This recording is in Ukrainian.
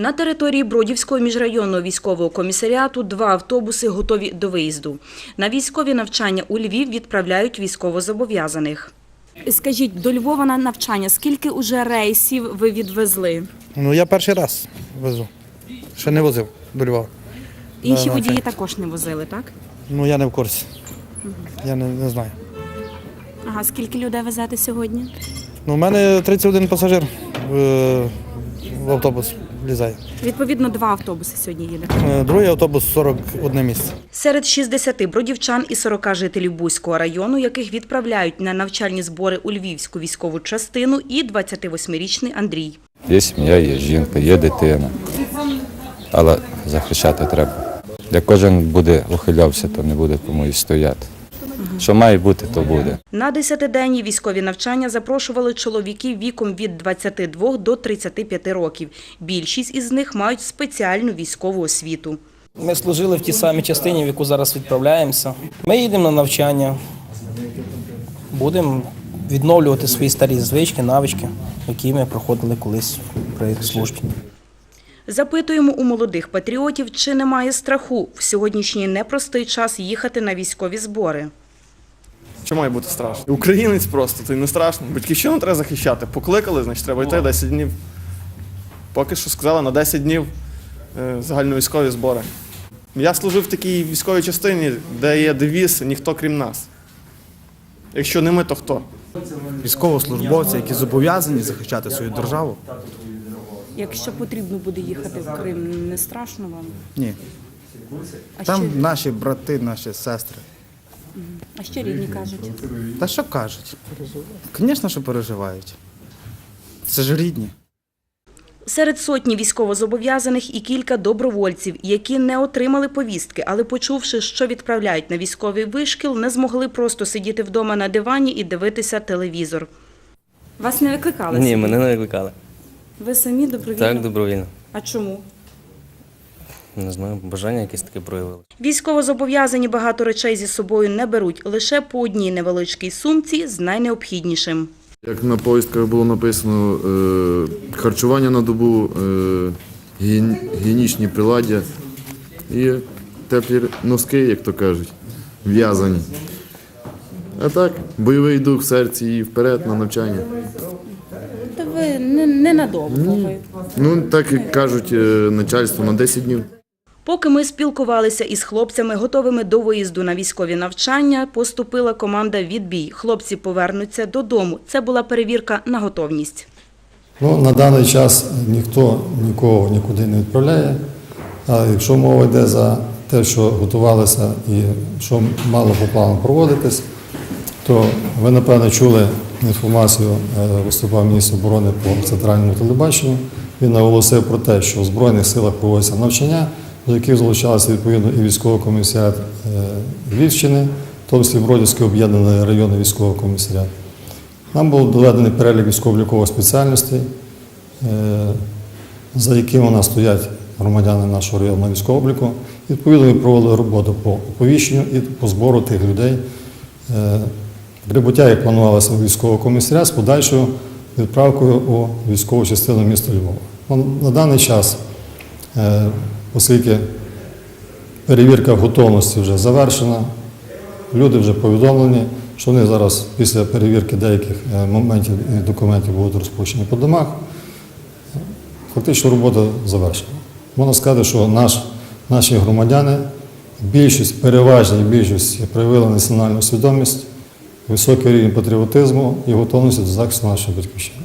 На території Бродівського міжрайонного військового комісаріату два автобуси готові до виїзду. На військові навчання у Львів відправляють військовозобов'язаних. Скажіть, до Львова на навчання скільки уже рейсів ви відвезли? Ну я перший раз везу. Ще не возив до Львова. Інші водії також не возили, так? Ну я не в курсі. Я не, не знаю. Ага, скільки людей везете сьогодні? Ну, у мене 31 пасажир в, в автобус влізає. Відповідно, два автобуси сьогодні їде. Е, Другий автобус 41 місце. Серед 60 бродівчан і 40 жителів Бузького району, яких відправляють на навчальні збори у Львівську військову частину, і 28-річний Андрій. Є сім'я, є жінка, є дитина. Але захищати треба. Як кожен буде ухилявся, то не буде кому і стояти. Що має бути, то буде. На 10-денні військові навчання запрошували чоловіків віком від 22 до 35 років. Більшість із них мають спеціальну військову освіту. Ми служили в тій самій частині, в яку зараз відправляємося. Ми їдемо на навчання, будемо відновлювати свої старі звички, навички, які ми проходили колись при службі. Запитуємо у молодих патріотів, чи немає страху в сьогоднішній непростий час їхати на військові збори. Що має бути страшно? Українець просто, то й не страшно. Батьківщину треба захищати. Покликали, значить треба йти 10 днів. Поки що сказали на 10 днів е, загальновійськові збори. Я служив в такій військовій частині, де є девіз ніхто крім нас. Якщо не ми, то хто? військовослужбовці, які зобов'язані захищати свою державу. Якщо потрібно буде їхати в Крим, не страшно вам? Ні. А Там ще, наші брати, наші сестри. А ще рідні кажуть. Та що кажуть? Звісно, що переживають. Це ж рідні. Серед сотні військовозобов'язаних і кілька добровольців, які не отримали повістки, але почувши, що відправляють на військовий вишкіл, не змогли просто сидіти вдома на дивані і дивитися телевізор. Вас не викликали? Ні, мене не викликали. Ви самі добровільно? Так, добровільно. А чому? Не знаю, бажання якесь таке проявило. Військовозобов'язані багато речей зі собою не беруть, лише по одній невеличкій сумці з найнеобхіднішим. Як на повістках було написано, е, харчування на добу, е, гігієнічні приладдя і теплі носки, як то кажуть, в'язані. А так, бойовий дух в серці і вперед на навчання. Та ви не, ненадовго. Ви. Ну, так як кажуть е, начальство на 10 днів. Поки ми спілкувалися із хлопцями, готовими до виїзду на військові навчання, поступила команда «Відбій». Хлопці повернуться додому. Це була перевірка на готовність. Ну, на даний час ніхто нікого нікуди не відправляє. А якщо мова йде за те, що готувалися і що мало по плану проводитись, то ви, напевно, чули інформацію, е, виступав міністр оборони по центральному телебаченню. Він наголосив про те, що в Збройних силах проводяться навчання, до яких залучалися відповідно і військовий комісаріат е, Львівщини, тому числі Бродівський об'єднаний районний військовий комісаріат. Нам був доведений перелік військово-облікових спеціальностей, е, за якими у нас стоять громадяни нашого району на військовому обліку. Відповідно, ми проводили роботу по оповіщенню і по збору тих людей. Е, Прибуття, як планувалося у військового комісаря з подальшою відправкою у військову частину міста Львова. На даний час, оскільки перевірка готовності вже завершена, Люди вже повідомлені, що вони зараз після перевірки деяких е, моментів і документів будуть розпущені по домах. Фактично робота завершена. Можна сказати, що наш, наші громадяни, більшість, переважній більшість проявили національну свідомість, високий рівень патріотизму і готовності до захисту нашої батьківщини.